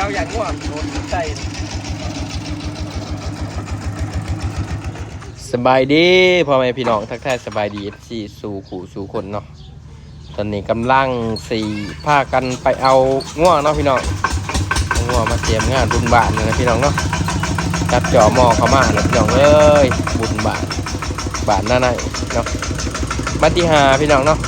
เอาอย่างง่วงโดนใจสบายดีพ่อแม่พี่น้องทักทายสบายดีสีสู่ขู่สู่คนเนาะตอนนี้กำลังสี่พากันไปเอาง่วงเนาะพี่น้องเอาง่วงมาเตรียมงานบุญบาทนะพี่น้องเนาะจับจ่อหมอเข้ามาแล้วพี่น้องเอ้ยบุญบาทบาทหน้าไหนเนาะมาที่หาพี่น้องเนาะ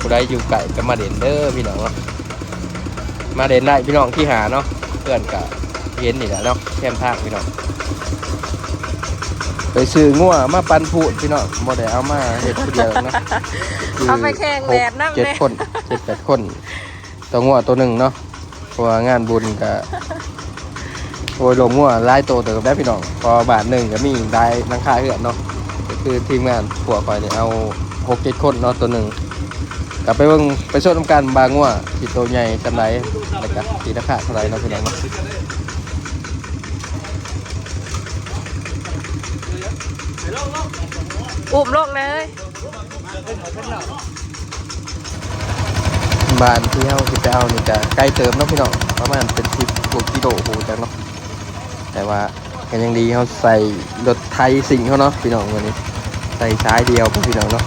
ผู้ใดอยู่ไก่ก็มาเด่นเด้อพี่น้องเนาะ มาเด่นได้พี่น้องที่หาเนาะเพื่อนกับเห็นนี่แหละเนาะแคมทางพี่น้องไปซื้องัวมาปันพูดพี่น้องบ่ได้เอามาเฮ็ดผู้เดียวนะเอาไปแข่งแดดน้ำเจ็ดเลยคนเจ็ดแปดคนตัวงัวตัวหนึ่งเนาะเพราะว่างานบุญก็โอ้ยลงงัวหลายตัวเติมได้พี่น้องพอบาทหนึ่งก็มีได้นังค่าเหือนเนาะก็คือทีมงานพวกคอยเนี่ยเอาหกเจ็ดคนเนาะตัวหนึ่งกลับไปเบิ่งไปชดทำการบางงัวที่ตัวใหญ่จำไร แล้วก็ที่ราคาเท่าไหรเนาะพี่น้องเนาะอุ้มลงเลยบ้านที่เฮาสิไปเอานี่ก็ใกล้เติมเนาะพี่น้องประมาณเป็นสิบกว่ากิโลโหจังเนาะแต่ว่าก็ยังดีเขาใส่รถไทยสิ่งเขาเนาะพี่น้องวันนี้ ใส่ซ้ายเดียวพี่น้องเนาะ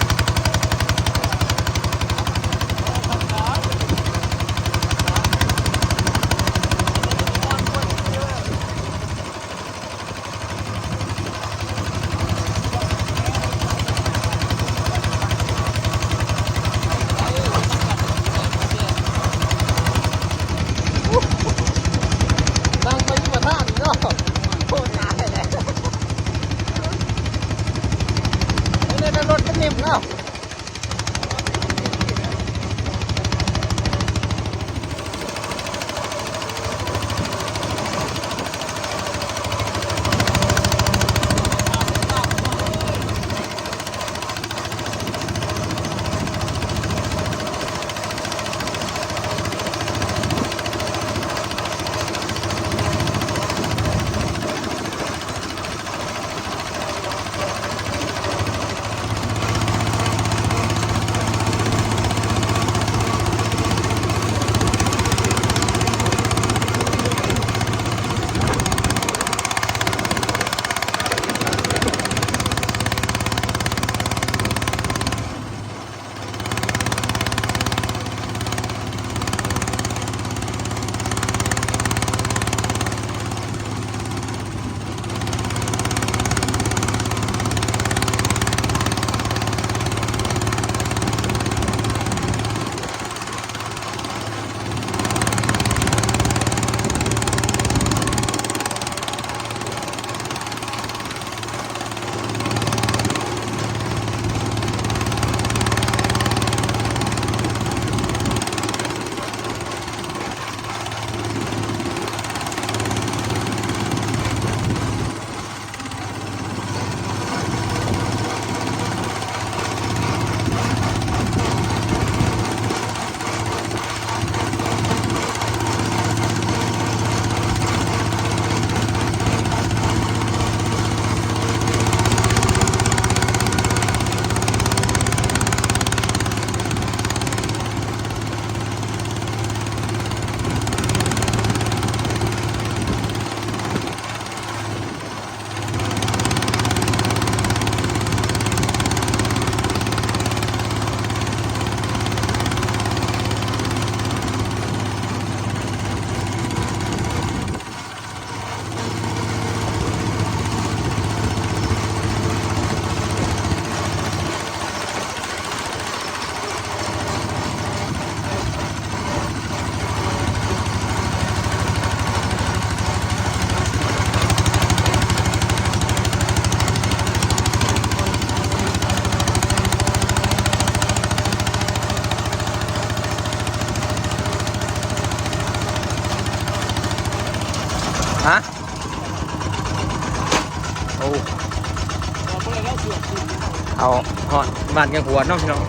บ้านกันหัวน้องพี่น้อง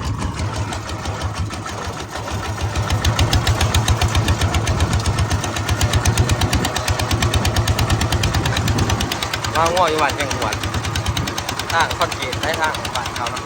มาง้ออยู่บ้านกันหัวทางคอนกรีตได้ทางบ้านเขาเนาะ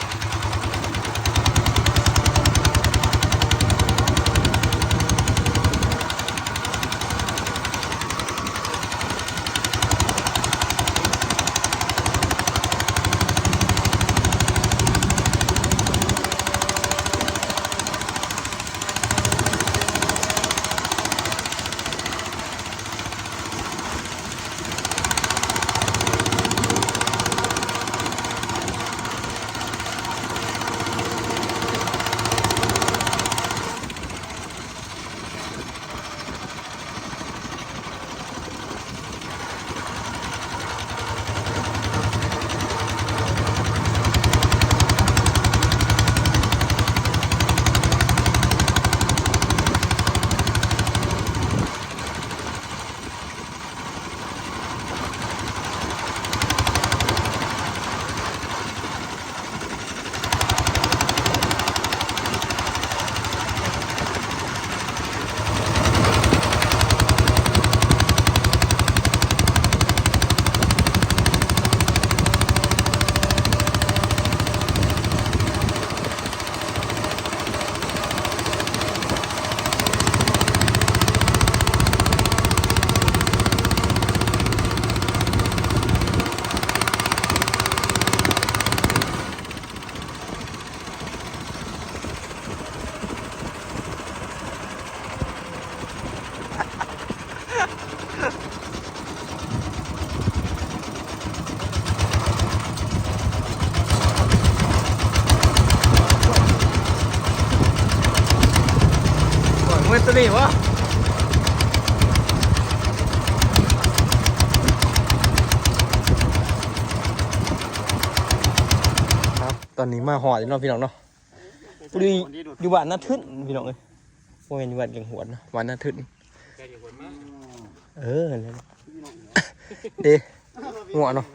ตัวนี้วะครับตอนนี้มาหอดเนาะพี่น้องเนาะพอดีอยู่บ้านน่าทึ่นพี่น้องเอ้ยโมเมนอยู่บ้านเก่งหวนเนาะบ้านนาทึ่นเออนั่นแหละเด้หัวเนาะ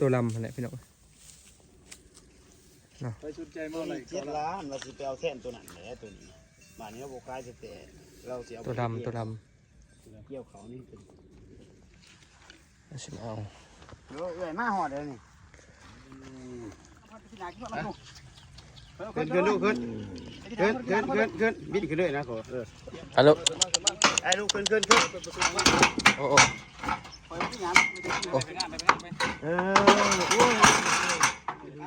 ตัวลำนั่นแหละพี่น้องไปชุดใจมากเลยเจ็ดล้านเราสิไปเอาแท่นตัวนั้นแหละตัวนี้ บ้านนี้เราบอกกล้าจะแต่เราสิเอาตัวดำตัวดเกี่ยวเขานี่เป็นำชิมเอาเออเอ้ยมาหอดเลยนี่ขึ้นขึ้นลูกขึ้นขึ้นขึ้นขึ้นขึ้นบินขึ้นเลยนะขอเออฮัลโหลไอ้ลูกขึ้นขึ้นขึ้นโอ้โอ้เออโอ้ย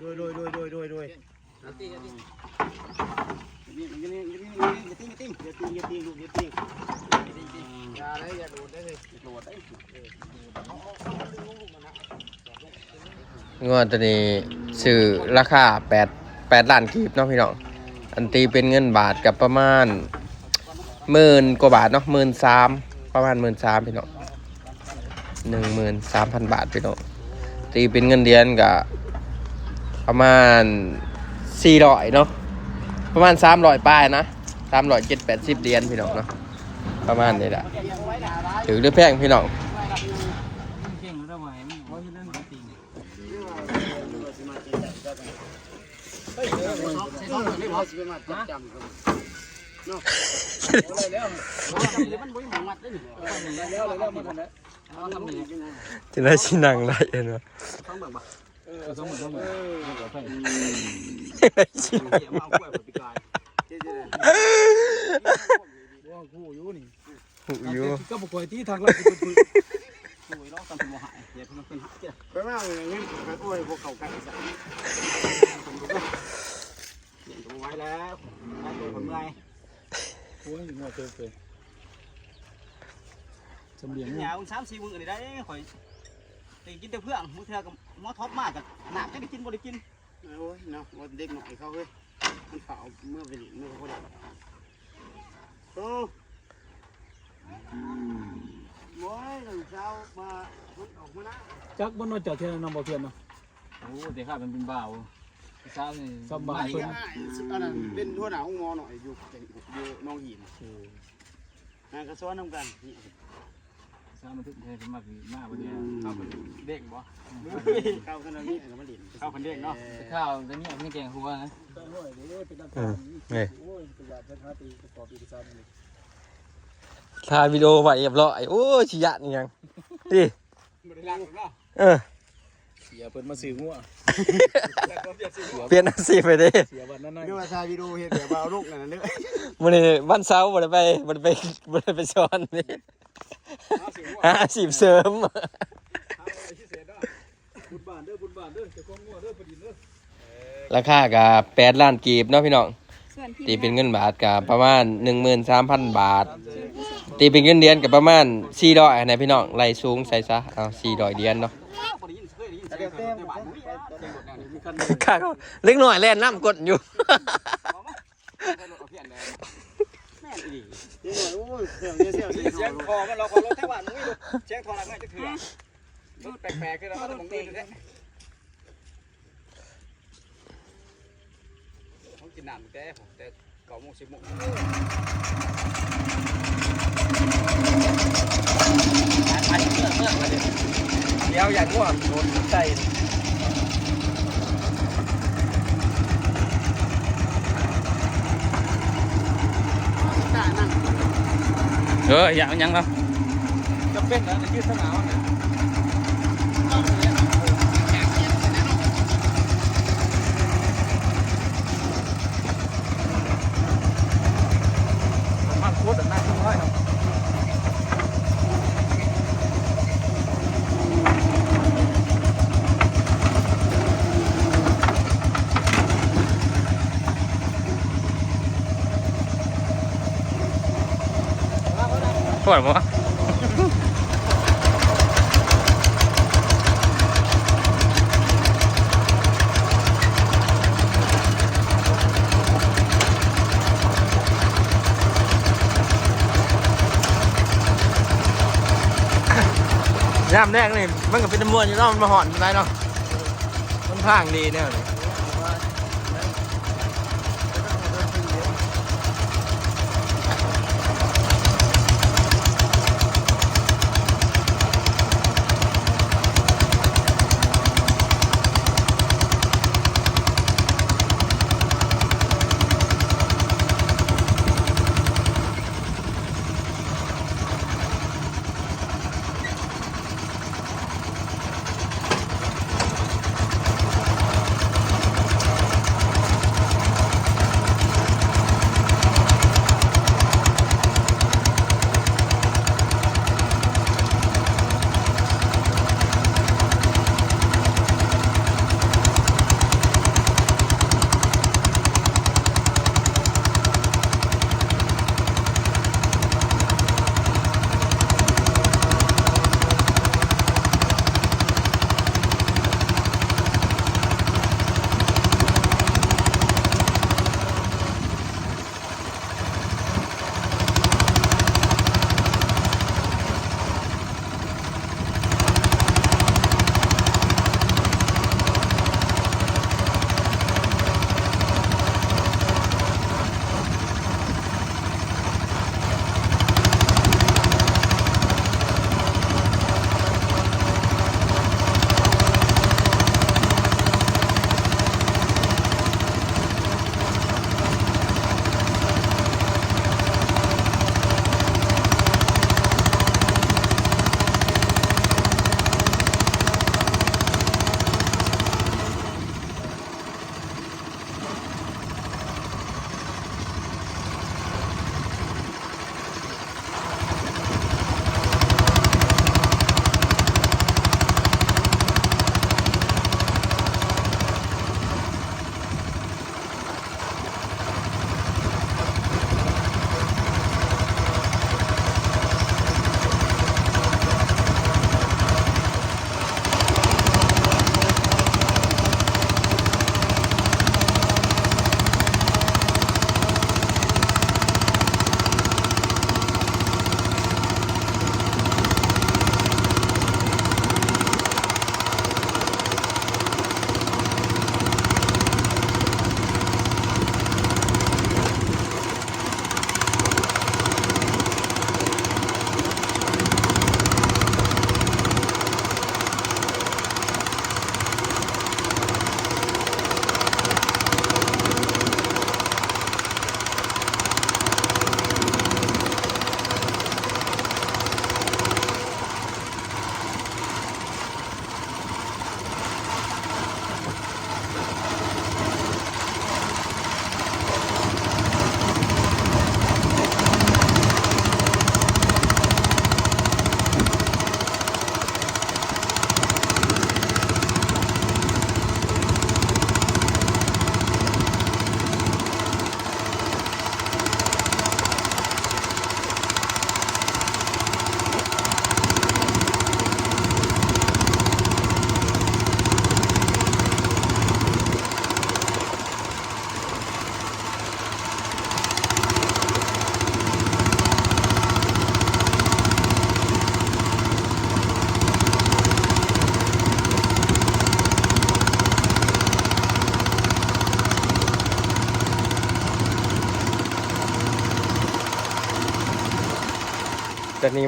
โดยโดยโดยโดยโดยโดยนี่นี่นี่นี่อย่าติ้งอย่าติ้งอย่าติ้งอย่าติ้งลูกอย่าติ้งอย่าเลยอย่าโดดได้เลยโดดได้ งวดตัวนี้ซื้อราคาแปดแปดล้านกีบเนาะพี่น้อง อันตีเป็นเงินบาทกับประมาณหมื่นกว่าบาทเนาะหมื่นสามประมาณหมื่นสามพี่น้องหนึ่งหมื่นสามพันบาทพี่น้องตีเป็นเงินเดือนกับประมาณสี่ร้อยเนาะประมาณสามร้อยป้ายนะสามร้อยเจ็ดแปดสิบเหรียญพี่น้องเนาะประมาณนี้แหละถือหรือแพงพี่น้อง เก่งแล้วไหวมั้งเพราะฉะนั้นจริง แล้วแล้วมันแล้วเราทำนี่ จะได้ชินังไรเอ็นวะเออสมมติสมมติชินังเดี๋ยวมาเอากล้วยไปกายว่ากูอยู่นี่หูอยู่ก็บอกว่าที่ทางเราคือคือกูร้องตามตัวหายเดี๋ยวมันเป็นหายจ้ะไปมาเลยเงินไปโอ้ยพวกเขาไก่สัก ไว้แล้วไอ้ตัวคนเมื่อยโอ้ยงอเจอเลยจำเลียงหยาสามสี่มื้อนี่ได้ข่อยได้กินแต่เพื่อนมื้อเทื่อกับหมอท็อปมากกับหนักจะได้กินบ่ได้กินโอ้ยเนาะว่าเด็กหน่อยเขาเฮ้ยมันเผาเมื่อไปหลิเมื่อเขาได้โอ้โว้ยหลังเช้ามามันออกมานะจักบนนอจอดเทียนนำบ่เทียนเนาะโอ้เดี๋ยวข้ามันเป็นบ่าว ทราบนี่สบายไอ้เพิ่นง่ายอันนั้นเป็นหัวหน้าห้องมอหน่อยอยู่อยู่น้องหินงานกระซ้อนน้ำกันนี่ทราบมันถึงเทเป็นมากดีมากวันนี้ข้าวเป็นเด้งบ่เข้ากันแล้วนี่แล้วมันหลินข้าวเป็นเด้งเนาะข้าวแต่นี่ไม่แกงหัวนะอืมนี่โอ้ยเป็นหลาดเป็นห้าปีประกอบปีกสามนี่ถ่ายวิดีโอไว้เรียบร้อยโอ้ยชิยะนี่ยังดิบ่ได้ล้างเนาะเออเสียเพิ่นมาซื้องัวเปลี่ยนอาชีพไปดิเสียวันนั้นน่ะนี่ว่าชายวิดีโอเห็นแบบเอาลูกนั่นน่ะเด้อมันนี่วันเสาร์บ่ได้ไปบ่ได้ไปบ่ได้ไปสอนนี่หาอาชีพเสริมบุญบานเด้อบุญบานเด้อเจ้าของงัวเด้อประดินเด้อราคาก็แปดล้านกีบเนาะพี่น้องส่วนที่ตีเป็นเงินบาทก็ประมาณ13,000 บาท ตีเป็นเงินเดือนก็ประมาณ400นะพี่น้องไล่สูงใส่ซะเอา400เดือนเนาะบ่ได้ยิน เคยได้ยินเสียวเสียงรถแนวนี้มีคันข้าเล็กหน้อยแล่นน้ำกดอยู่เอามาใส่รถเอาเพี้ยนเลยแม่นอีหลีนี่ว่าโอ้ยเสียงเสียงเสียงเสียงคอมันเราขอรถแถวบ้านมึงมีรถเสียงคอหลังไม่จะถือรถแปลกๆคือเราก็ต้องมีแท้เขากินน้ำแต่แต่เก้าโมงสิบโมงอย่างง่วงโดนใจเอออย่างยังเนาะจะเป็นนะในยืดสนาม ทษบ่ย่ามแรกนี่มันก็เป็นตำรวนอยู่เนาะมันมาหอนอะไรเนาะมันพางดีเนี่ย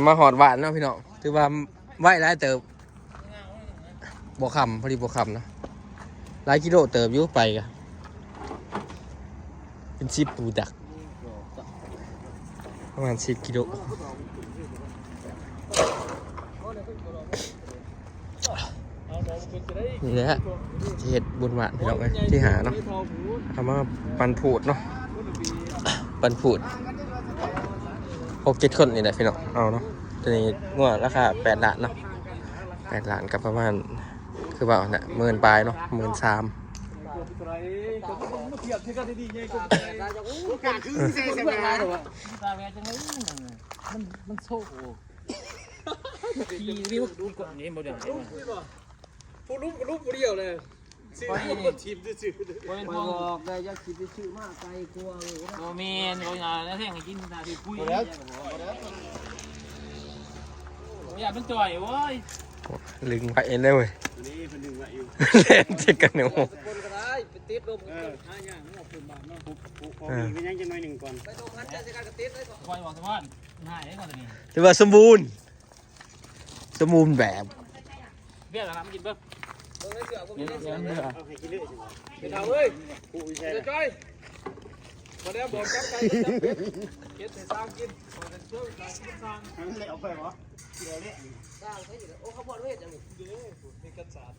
มาหอดหวานเนาะพี่น้องถือว่าไหวหลายเติบบวคำพอดีบวคำเนาะหลายกิโลเติบยู่ไปกะเป็นชิปปูดัก ประมาณสิบกิโลนี่แหละเห็ดบุญหวานพี่น้องเอ้ยที่หาเนาะเอามาปันผูดเนาะปันผูดหกเจ็ดคนนี่แหละพี่น้องเอาเนาะ ตัวนี้งวดราคาแปดล้านเนาะแปดล้านกับประมาณ คือว่าเนี่ยหมื่นปลายเนาะหมื่นสามการคือเซ่เซ่มาตาแม่จังเลยมันมันโซ่ขี่วิวดูกดนี้บ่เดี๋ยวผู้รูปรูปเดียวเลยซื้อทีมซื้อบอกได้ยักษ์คิดไปชื่อมากไกลกลัวเลยบ่แม่นบ่อย่าแล้วแท่งให้กินตาที่ปุ้ย อย่ามันจ่อยเว้ยลึงไว้เลยเว้ยนี่เพิ่นดึงไว้อยู่เล่นจิกกันหนูคนก็ได้ไปติดลมกันหาอย่างงอกขึ้นบ้านเนาะปุ๊บปุ๊บพอมีเป็นยังจะน้อยหนึ่งก่อนไปตรงนั้นจะสิการกระติดได้ก่อนคอยบอกสมอนง่ายได้ก่อนตัวนี้ถือว่าสมบูรณ์สมบูรณ์แบบเบี้ยกับน้ำกินเบิ้งเบิ่งได้เสือบ่มีได้เสือเอาให้กินเลือดใช่ไหมไปเท่าเอ้ยผู้วิชั ยจะจ้อยบ่ได้บอกจับไก่จับเป็ดเก็บใส่ซางกินบ่ได้ช่วยสร้างกินสร้างทั้งเลยเอาไปวะเดี๋ยวนี้สร้างให้อยู่แล้วโอ้เขาบอกเฮ็ดจังนี่เด้อมีกันสาด